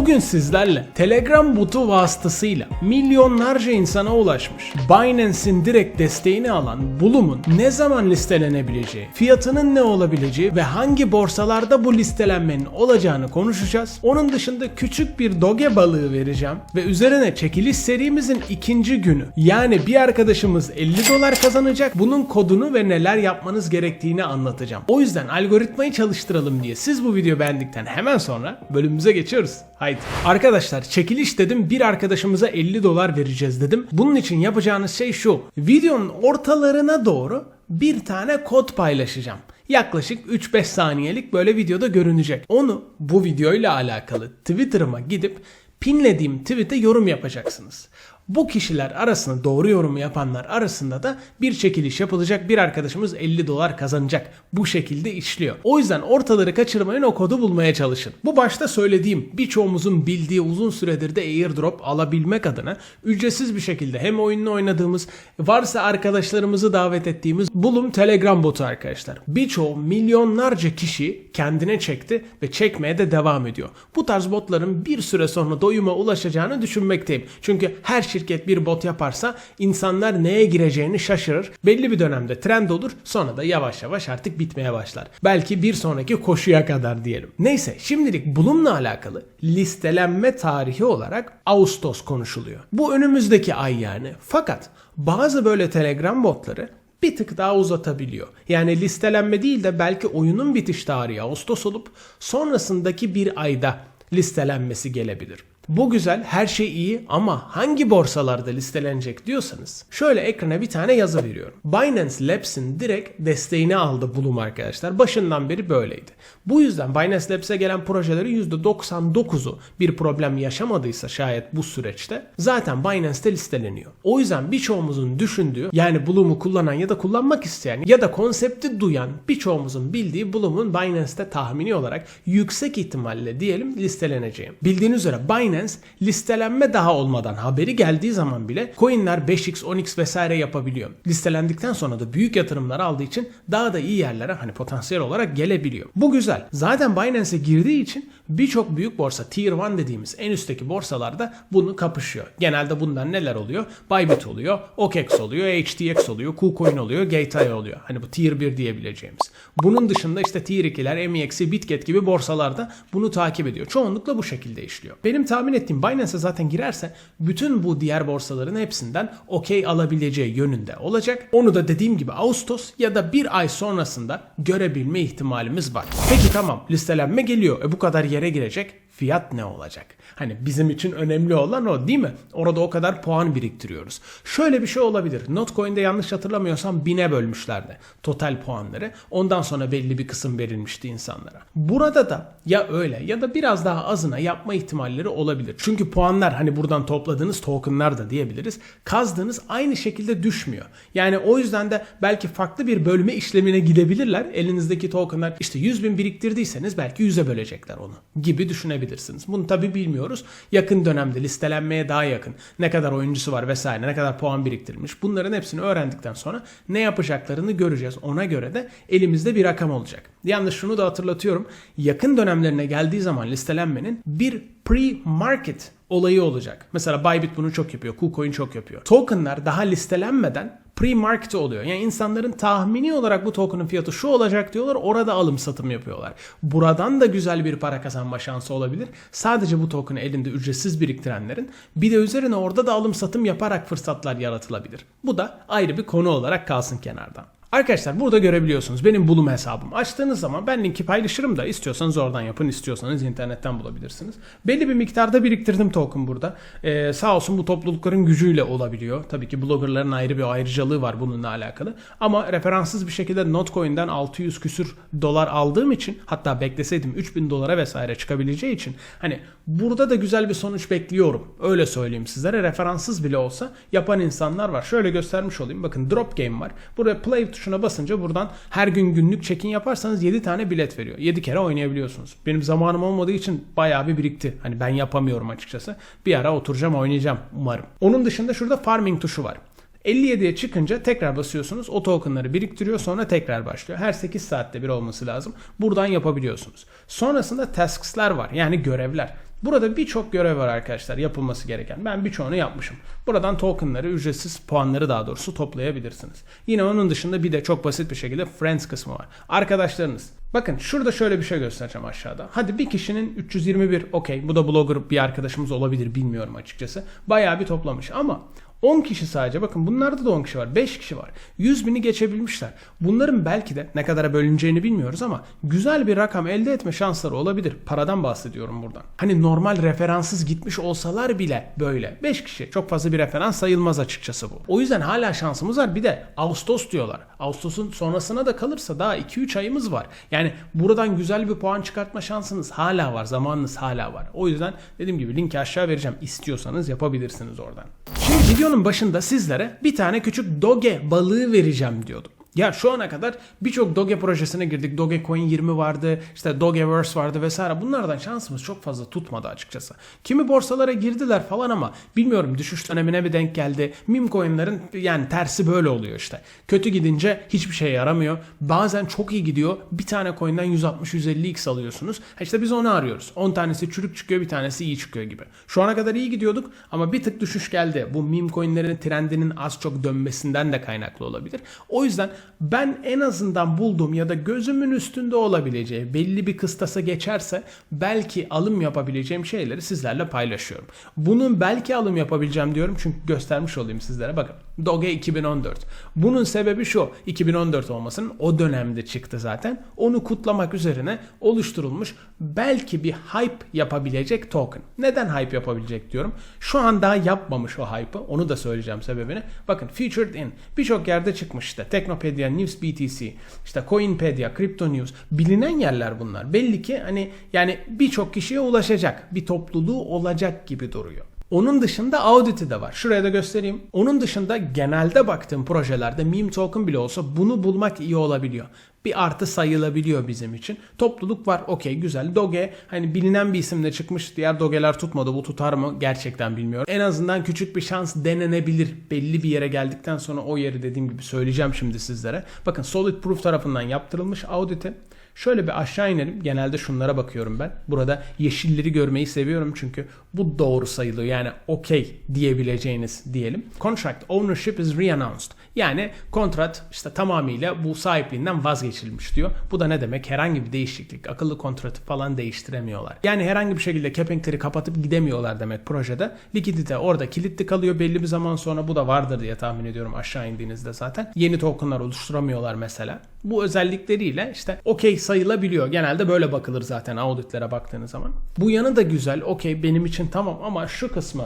Bugün sizlerle Telegram botu vasıtasıyla milyonlarca insana ulaşmış, Binance'in direkt desteğini alan Bloom'un ne zaman listelenebileceği, fiyatının ne olabileceği ve hangi borsalarda bu listelenmenin olacağını konuşacağız. Onun dışında küçük bir doge balığı vereceğim ve üzerine çekiliş serimizin ikinci günü. Yani bir arkadaşımız 50 dolar kazanacak. Bunun kodunu ve neler yapmanız gerektiğini anlatacağım. O yüzden algoritmayı çalıştıralım diye siz bu videoyu beğendikten hemen sonra bölümümüze geçiyoruz. Haydi. Arkadaşlar çekiliş dedim bir arkadaşımıza 50 dolar vereceğiz dedim. Bunun için yapacağınız şey şu. Videonun ortalarına doğru bir tane kod paylaşacağım. Yaklaşık 3-5 saniyelik böyle videoda görünecek. Onu bu videoyla alakalı Twitter'ıma gidip pinlediğim tweet'e yorum yapacaksınız. Bu kişiler arasında doğru yorumu yapanlar arasında da bir çekiliş yapılacak. Bir arkadaşımız 50 dolar kazanacak. Bu şekilde işliyor. O yüzden ortaları kaçırmayın o kodu bulmaya çalışın. Bu başta söylediğim birçoğumuzun bildiği uzun süredir de airdrop alabilmek adına ücretsiz bir şekilde hem oyununu oynadığımız varsa arkadaşlarımızı davet ettiğimiz Bulum Telegram botu arkadaşlar. Birçoğu milyonlarca kişi kendine çekti ve çekmeye de devam ediyor. Bu tarz botların bir süre sonra doyuma ulaşacağını düşünmekteyim. Çünkü her şirket bir bot yaparsa insanlar neye gireceğini şaşırır. Belli bir dönemde trend olur sonra da yavaş yavaş artık bitmeye başlar. Belki bir sonraki koşuya kadar diyelim. Neyse şimdilik Bloom'la alakalı listelenme tarihi olarak Ağustos konuşuluyor. Bu önümüzdeki ay yani. Fakat bazı böyle Telegram botları bir tık daha uzatabiliyor. Yani listelenme değil de belki oyunun bitiş tarihi Ağustos olup sonrasındaki bir ayda listelenmesi gelebilir. Bu güzel, her şey iyi ama hangi borsalarda listelenecek diyorsanız şöyle ekrana bir tane yazı veriyorum. Binance Labs'in direkt desteğini aldı Bloom arkadaşlar. Başından beri böyleydi. Bu yüzden Binance Labs'e gelen projelerin %99'u bir problem yaşamadıysa şayet bu süreçte zaten Binance'te listeleniyor. O yüzden birçoğumuzun düşündüğü yani Bloom'u kullanan ya da kullanmak isteyen ya da konsepti duyan birçoğumuzun bildiği Bloom'un Binance'te tahmini olarak yüksek ihtimalle diyelim listeleneceğim. Bildiğiniz üzere Binance listelenme daha olmadan haberi geldiği zaman bile coinler 5x 10x vesaire yapabiliyor. Listelendikten sonra da büyük yatırımlar aldığı için daha da iyi yerlere hani potansiyel olarak gelebiliyor. Bu güzel. Zaten Binance'e girdiği için birçok büyük borsa Tier 1 dediğimiz en üstteki borsalarda bunu kapışıyor. Genelde bundan neler oluyor? Bybit oluyor, OKEx oluyor, HTX oluyor, KuCoin oluyor, Gateway oluyor. Hani bu Tier 1 diyebileceğimiz. Bunun dışında işte Tier 2'ler, MEX'i, Bitget gibi borsalarda bunu takip ediyor. Çoğunlukla bu şekilde işliyor. Benim tahmin ettiğim Binance'e zaten girerse bütün bu diğer borsaların hepsinden okey alabileceği yönünde olacak. Onu da dediğim gibi Ağustos ya da bir ay sonrasında görebilme ihtimalimiz var. Peki tamam listelenme geliyor. E bu kadar yere girecek. Fiyat ne olacak? Hani bizim için önemli olan o değil mi? Orada o kadar puan biriktiriyoruz. Şöyle bir şey olabilir. Notcoin'de yanlış hatırlamıyorsam bine bölmüşlerdi total puanları. Ondan sonra belli bir kısım verilmişti insanlara. Burada da ya öyle ya da biraz daha azına yapma ihtimalleri olabilir. Çünkü puanlar hani buradan topladığınız tokenlar da diyebiliriz. Kazdığınız aynı şekilde düşmüyor. Yani o yüzden de belki farklı bir bölme işlemine gidebilirler. Elinizdeki tokenlar işte 100 bin biriktirdiyseniz belki 100'e bölecekler onu gibi düşünebilirsiniz. Bunu tabi bilmiyoruz. Yakın dönemde listelenmeye daha yakın. Ne kadar oyuncusu var vesaire ne kadar puan biriktirmiş. Bunların hepsini öğrendikten sonra ne yapacaklarını göreceğiz. Ona göre de elimizde bir rakam olacak. Yalnız şunu da hatırlatıyorum. Yakın dönemlerine geldiği zaman listelenmenin bir pre-market olayı olacak. Mesela Bybit bunu çok yapıyor. KuCoin çok yapıyor. Tokenlar daha listelenmeden pre-market oluyor. Yani insanların tahmini olarak bu token'ın fiyatı şu olacak diyorlar. Orada alım satım yapıyorlar. Buradan da güzel bir para kazanma şansı olabilir. Sadece bu token'ı elinde ücretsiz biriktirenlerin bir de üzerine orada da alım satım yaparak fırsatlar yaratılabilir. Bu da ayrı bir konu olarak kalsın kenardan. Arkadaşlar burada görebiliyorsunuz benim bulum hesabım. Açtığınız zaman ben linki paylaşırım da istiyorsanız oradan yapın istiyorsanız internetten bulabilirsiniz. Belli bir miktarda biriktirdim token burada. Ee, sağ olsun bu toplulukların gücüyle olabiliyor. Tabii ki bloggerların ayrı bir ayrıcalığı var bununla alakalı. Ama referanssız bir şekilde Notcoin'den 600 küsür dolar aldığım için hatta bekleseydim 3000 dolara vesaire çıkabileceği için hani burada da güzel bir sonuç bekliyorum. Öyle söyleyeyim sizlere. Referanssız bile olsa yapan insanlar var. Şöyle göstermiş olayım. Bakın drop game var. Buraya play tuşuna basınca buradan her gün günlük check-in yaparsanız 7 tane bilet veriyor. 7 kere oynayabiliyorsunuz. Benim zamanım olmadığı için bayağı bir birikti. Hani ben yapamıyorum açıkçası. Bir ara oturacağım oynayacağım umarım. Onun dışında şurada farming tuşu var. 57'ye çıkınca tekrar basıyorsunuz. O tokenları biriktiriyor sonra tekrar başlıyor. Her 8 saatte bir olması lazım. Buradan yapabiliyorsunuz. Sonrasında tasks'lar var yani görevler. Burada birçok görev var arkadaşlar yapılması gereken. Ben birçoğunu yapmışım. Buradan tokenları, ücretsiz puanları daha doğrusu toplayabilirsiniz. Yine onun dışında bir de çok basit bir şekilde Friends kısmı var. Arkadaşlarınız. Bakın şurada şöyle bir şey göstereceğim aşağıda. Hadi bir kişinin 321 okey bu da blogger bir arkadaşımız olabilir bilmiyorum açıkçası. Bayağı bir toplamış ama 10 kişi sadece. Bakın bunlarda da 10 kişi var. 5 kişi var. 100 bini geçebilmişler. Bunların belki de ne kadara bölüneceğini bilmiyoruz ama güzel bir rakam elde etme şansları olabilir. Paradan bahsediyorum buradan. Hani normal referanssız gitmiş olsalar bile böyle. 5 kişi. Çok fazla bir referans sayılmaz açıkçası bu. O yüzden hala şansımız var. Bir de Ağustos diyorlar. Ağustos'un sonrasına da kalırsa daha 2-3 ayımız var. Yani buradan güzel bir puan çıkartma şansınız hala var. Zamanınız hala var. O yüzden dediğim gibi linki aşağı vereceğim. İstiyorsanız yapabilirsiniz oradan. Şimdi videonun başında sizlere bir tane küçük doge balığı vereceğim diyordum. Ya şu ana kadar birçok Doge projesine girdik. Dogecoin 20 vardı, işte Dogeverse vardı vesaire. Bunlardan şansımız çok fazla tutmadı açıkçası. Kimi borsalara girdiler falan ama bilmiyorum düşüş dönemine bir denk geldi. Meme coinlerin yani tersi böyle oluyor işte. Kötü gidince hiçbir şey yaramıyor. Bazen çok iyi gidiyor. Bir tane coin'den 160-150x alıyorsunuz. İşte biz onu arıyoruz. 10 tanesi çürük çıkıyor, bir tanesi iyi çıkıyor gibi. Şu ana kadar iyi gidiyorduk ama bir tık düşüş geldi. Bu meme coinlerin trendinin az çok dönmesinden de kaynaklı olabilir. O yüzden ben en azından bulduğum ya da gözümün üstünde olabileceği belli bir kıstasa geçerse belki alım yapabileceğim şeyleri sizlerle paylaşıyorum. Bunun belki alım yapabileceğim diyorum çünkü göstermiş olayım sizlere. Bakın Doge 2014. Bunun sebebi şu 2014 olmasının o dönemde çıktı zaten. Onu kutlamak üzerine oluşturulmuş belki bir hype yapabilecek token. Neden hype yapabilecek diyorum. Şu an daha yapmamış o hype'ı. Onu da söyleyeceğim sebebini. Bakın featured in birçok yerde çıkmış işte. Teknopedia, News BTC, işte Coinpedia, Crypto News bilinen yerler bunlar. Belli ki hani yani birçok kişiye ulaşacak bir topluluğu olacak gibi duruyor. Onun dışında audit'i de var. Şuraya da göstereyim. Onun dışında genelde baktığım projelerde meme token bile olsa bunu bulmak iyi olabiliyor. Bir artı sayılabiliyor bizim için. Topluluk var okey güzel. Doge hani bilinen bir isimle çıkmış. Diğer dogeler tutmadı. Bu tutar mı? Gerçekten bilmiyorum. En azından küçük bir şans denenebilir. Belli bir yere geldikten sonra o yeri dediğim gibi söyleyeceğim şimdi sizlere. Bakın Solid Proof tarafından yaptırılmış audit'i. Şöyle bir aşağı inelim. Genelde şunlara bakıyorum ben. Burada yeşilleri görmeyi seviyorum çünkü bu doğru sayılıyor. Yani okey diyebileceğiniz diyelim. Contract ownership is reannounced. Yani kontrat işte tamamıyla bu sahipliğinden vazgeçilmiş diyor. Bu da ne demek? Herhangi bir değişiklik, akıllı kontratı falan değiştiremiyorlar. Yani herhangi bir şekilde capping tree kapatıp gidemiyorlar demek projede. Likidite orada kilitli kalıyor belli bir zaman sonra bu da vardır diye tahmin ediyorum aşağı indiğinizde zaten. Yeni tokenlar oluşturamıyorlar mesela. Bu özellikleriyle işte okey sayılabiliyor. Genelde böyle bakılır zaten auditlere baktığınız zaman. Bu yanı da güzel. Okey benim için tamam ama şu kısmı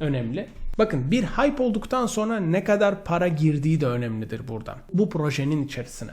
önemli. Bakın bir hype olduktan sonra ne kadar para girdiği de önemlidir buradan. Bu projenin içerisine.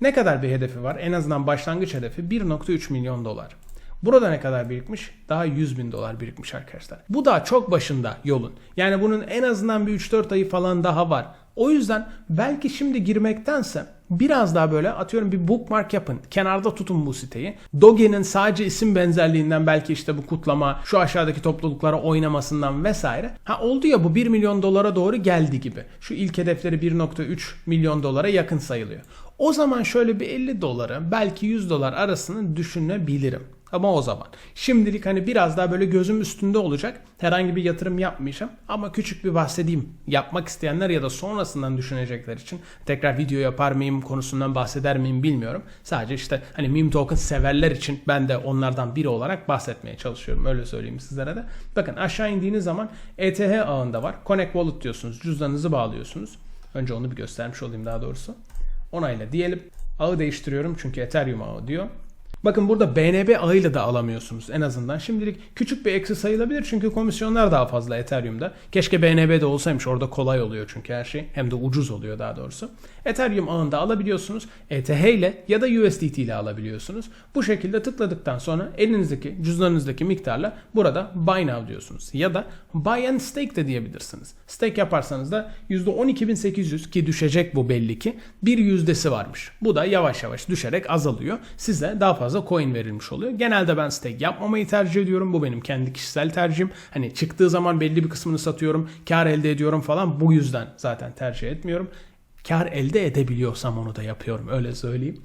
Ne kadar bir hedefi var? En azından başlangıç hedefi 1.3 milyon dolar. Burada ne kadar birikmiş? Daha 100 bin dolar birikmiş arkadaşlar. Bu daha çok başında yolun. Yani bunun en azından bir 3-4 ayı falan daha var. O yüzden belki şimdi girmektense biraz daha böyle atıyorum bir bookmark yapın. Kenarda tutun bu siteyi. Doge'nin sadece isim benzerliğinden belki işte bu kutlama, şu aşağıdaki topluluklara oynamasından vesaire. Ha oldu ya bu 1 milyon dolara doğru geldi gibi. Şu ilk hedefleri 1.3 milyon dolara yakın sayılıyor. O zaman şöyle bir 50 dolara belki 100 dolar arasını düşünebilirim. Ama o zaman. Şimdilik hani biraz daha böyle gözüm üstünde olacak. Herhangi bir yatırım yapmayacağım. Ama küçük bir bahsedeyim. Yapmak isteyenler ya da sonrasından düşünecekler için tekrar video yapar mıyım konusundan bahseder miyim bilmiyorum. Sadece işte hani meme token severler için ben de onlardan biri olarak bahsetmeye çalışıyorum. Öyle söyleyeyim sizlere de. Bakın aşağı indiğiniz zaman ETH ağında var. Connect Wallet diyorsunuz. Cüzdanınızı bağlıyorsunuz. Önce onu bir göstermiş olayım daha doğrusu. Onayla diyelim. Ağı değiştiriyorum çünkü Ethereum ağı diyor. Bakın burada BNB ağıyla da alamıyorsunuz en azından. Şimdilik küçük bir eksi sayılabilir çünkü komisyonlar daha fazla Ethereum'da. Keşke BNB'de olsaymış orada kolay oluyor çünkü her şey. Hem de ucuz oluyor daha doğrusu. Ethereum ağında alabiliyorsunuz. ETH ile ya da USDT ile alabiliyorsunuz. Bu şekilde tıkladıktan sonra elinizdeki cüzdanınızdaki miktarla burada Buy Now diyorsunuz. Ya da Buy and Stake de diyebilirsiniz. Stake yaparsanız da %12.800 ki düşecek bu belli ki bir yüzdesi varmış. Bu da yavaş yavaş düşerek azalıyor. Size daha fazla fazla coin verilmiş oluyor. Genelde ben stake yapmamayı tercih ediyorum. Bu benim kendi kişisel tercihim. Hani çıktığı zaman belli bir kısmını satıyorum. Kar elde ediyorum falan. Bu yüzden zaten tercih etmiyorum. Kar elde edebiliyorsam onu da yapıyorum. Öyle söyleyeyim.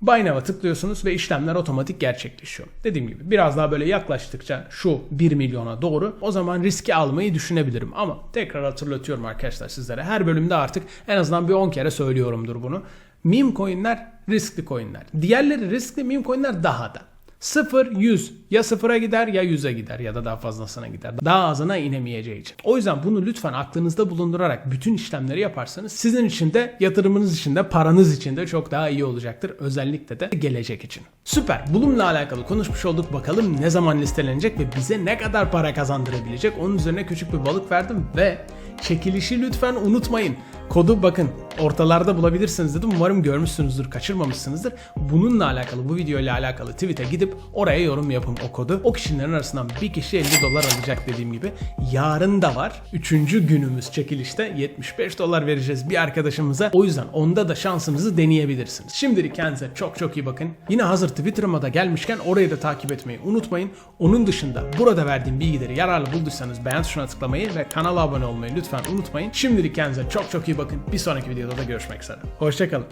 Buy Now'a tıklıyorsunuz ve işlemler otomatik gerçekleşiyor. Dediğim gibi biraz daha böyle yaklaştıkça şu 1 milyona doğru o zaman riski almayı düşünebilirim. Ama tekrar hatırlatıyorum arkadaşlar sizlere. Her bölümde artık en azından bir 10 kere söylüyorumdur bunu. Meme coinler riskli coinler. Diğerleri riskli meme coinler daha da. 0 100 ya sıfıra gider ya 100'e gider ya da daha fazlasına gider. Daha azına inemeyeceği için. O yüzden bunu lütfen aklınızda bulundurarak bütün işlemleri yaparsanız sizin için de yatırımınız için de paranız için de çok daha iyi olacaktır. Özellikle de gelecek için. Süper. Bulumla alakalı konuşmuş olduk. Bakalım ne zaman listelenecek ve bize ne kadar para kazandırabilecek. Onun üzerine küçük bir balık verdim ve çekilişi lütfen unutmayın. Kodu bakın ortalarda bulabilirsiniz dedim. Umarım görmüşsünüzdür, kaçırmamışsınızdır. Bununla alakalı, bu video ile alakalı tweet'e gidip oraya yorum yapın o kodu. O kişilerin arasından bir kişi 50 dolar alacak dediğim gibi. Yarın da var. Üçüncü günümüz çekilişte 75 dolar vereceğiz bir arkadaşımıza. O yüzden onda da şansınızı deneyebilirsiniz. Şimdilik kendinize çok çok iyi bakın. Yine hazır Twitter'ıma da gelmişken orayı da takip etmeyi unutmayın. Onun dışında burada verdiğim bilgileri yararlı bulduysanız beğen tuşuna tıklamayı ve kanala abone olmayı lütfen unutmayın. Şimdilik kendinize çok çok iyi bakın. Bir sonraki videoda da görüşmek üzere. Hoşçakalın.